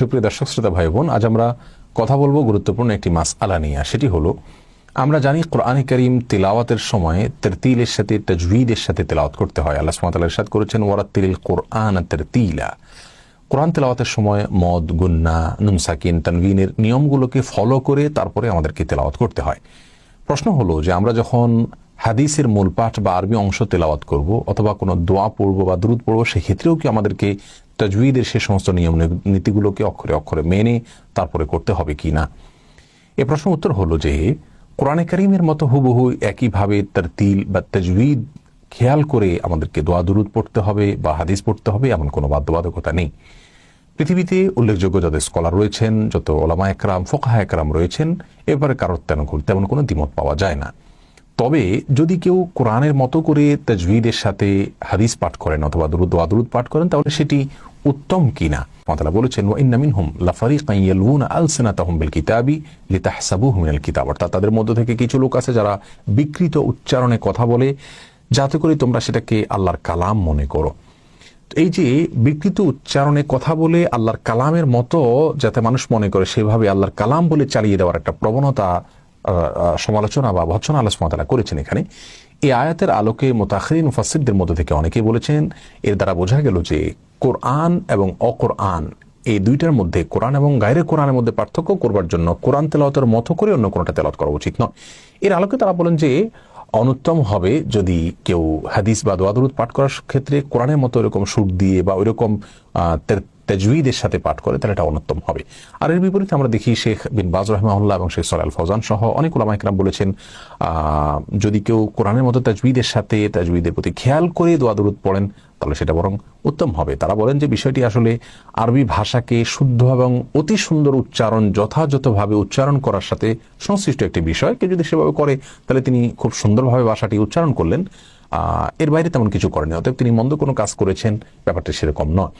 সুপ্রিয় দর্শক, শ্রোতা ভাই বোন, আজ আমরা কথা বলব গুরুত্বপূর্ণ একটি মাস আলা নিয়ে সেটি হলো, আমরা জানি কোরআনে করিম তিলাওয়াতের সময় তেরতিলের সাথে, তজবিদের সাথে তেলাওয়াত করতে হয়। আল্লাহ সুমাতাল ইরশাদ করেছেন ওয়ারাত্তিল কোরআন তেরতিলা। কোরআন তেলাওয়াতের সময় মদ, গুন্না নুমসাকিন তানভিনের নিয়মগুলোকে ফলো করে তারপরে আমাদেরকে তেলাওয়াত করতে হয়। প্রশ্ন হলো যে, আমরা যখন হাদিসের মূল পাঠ বা আরবি অংশ তেলাওয়াত করব অথবা কোনো দোয়া পড়ব বা দ্রুত পড়ব, সেক্ষেত্রেও কি আমাদেরকে তাজউইদের সে সমস্ত নিয়ম নীতিগুলোকে অক্ষরে অক্ষরে মেনে তারপরে করতে হবে কি না? এ প্রশ্ন উত্তর হলো যে, কোরআনে করিমের মতো হুবহু একইভাবে তার তিল বা তাজউইদ খেয়াল করে আমাদেরকে দোয়া, দুরুদ পড়তে হবে বা হাদিস পড়তে হবে এমন কোনো বাধ্যবাধকতা নেই। পৃথিবীতে উল্লেখযোগ্য যত স্কলার রয়েছেন, যত ওলামা একরাম, ফোকাহা একরাম রয়েছেন, এবারে কারোর তেমন তেমন কোনো দ্বিমত পাওয়া যায় না। তবে যদি কেউ কোরআনের মতো করে তাজভিদের সাথে হাদিস পাঠ করেন অথবা দুরুদ আদরুদ পাঠ করেন, তাহলে সেটি উত্তম কিনা? মাতালা বলেছেন, ওয়া ইন্না মিনহুম লাফারিকান ইয়ালউনা আলসিনাতাহুম বিল কিতাবি লিতাহসাবুহু মিনাল কিতাব। অর্থাৎ তাদের মধ্য থেকে কিছু লোক আছে যারা বিকৃত উচ্চারণে কথা বলে, যাতে করে তোমরা সেটাকে আল্লাহর কালাম মনে করো। এই যে বিকৃত উচ্চারণে কথা বলে আল্লাহর কালামের মতো যাতে মানুষ মনে করে, সেভাবে আল্লাহর কালাম বলে চালিয়ে দেওয়ার একটা প্রবণতা সমালোচনা বা ভৎসনা আল্লাহ সুমাতালা করেছেন এখানে। এই আয়াতের আলোকে মোতাখরিন মুফাসিদদের মধ্যে থেকে অনেকেই বলেছেন, এর দ্বারা বোঝা গেল যে কোরআন এবং অকোরআন, এই দুইটার মধ্যে কোরআন এবং গায়রে কোরআনের মধ্যে পার্থক্য করবার জন্য কোরআন তেলাওয়াতের মতো করে অন্য কোনোটা তেলাওয়াত করা উচিত নয়। এর আলোকে তারা বলেন যে, অনুত্তম হবে যদি কেউ হাদিস বা দোয়াদুরুদ পাঠ করার ক্ষেত্রে কোরআনের মতো এরকম সুর দিয়ে বা ওইরকম তেজুইদের সাথে পাঠ করে, তাহলে এটা অনুত্তম হবে। আর এর বিপরীতে আমরা দেখি শেখ বিন বাজ রহমাউল্লাহ এবং শেখ সলাল ফৌজান সহ অনেক ওলামা ইকরাম বলেছেন যদি কেউ কোরআনের মতো তাজবিদের সাথে তাজবিদের প্রতি খেয়াল করে দোয়াদুরুদ পড়েন, তাহলে সেটা বরং উত্তম হবে। তারা বলেন যে বিষয়টি আসলে আরবি ভাষাকে শুদ্ধ এবং অতি সুন্দর উচ্চারণ যথাযথভাবে উচ্চারণ করার সাথে সংশ্লিষ্ট একটি বিষয়। কেউ যদি সেভাবে করে, তাহলে তিনি খুব সুন্দরভাবে ভাষাটি উচ্চারণ করলেন। এর বাইরে তেমন কিছু করেনি অতএব তিনি মন্দ কোনো কাজ করেছেন, ব্যাপারটা সেরকম নয়।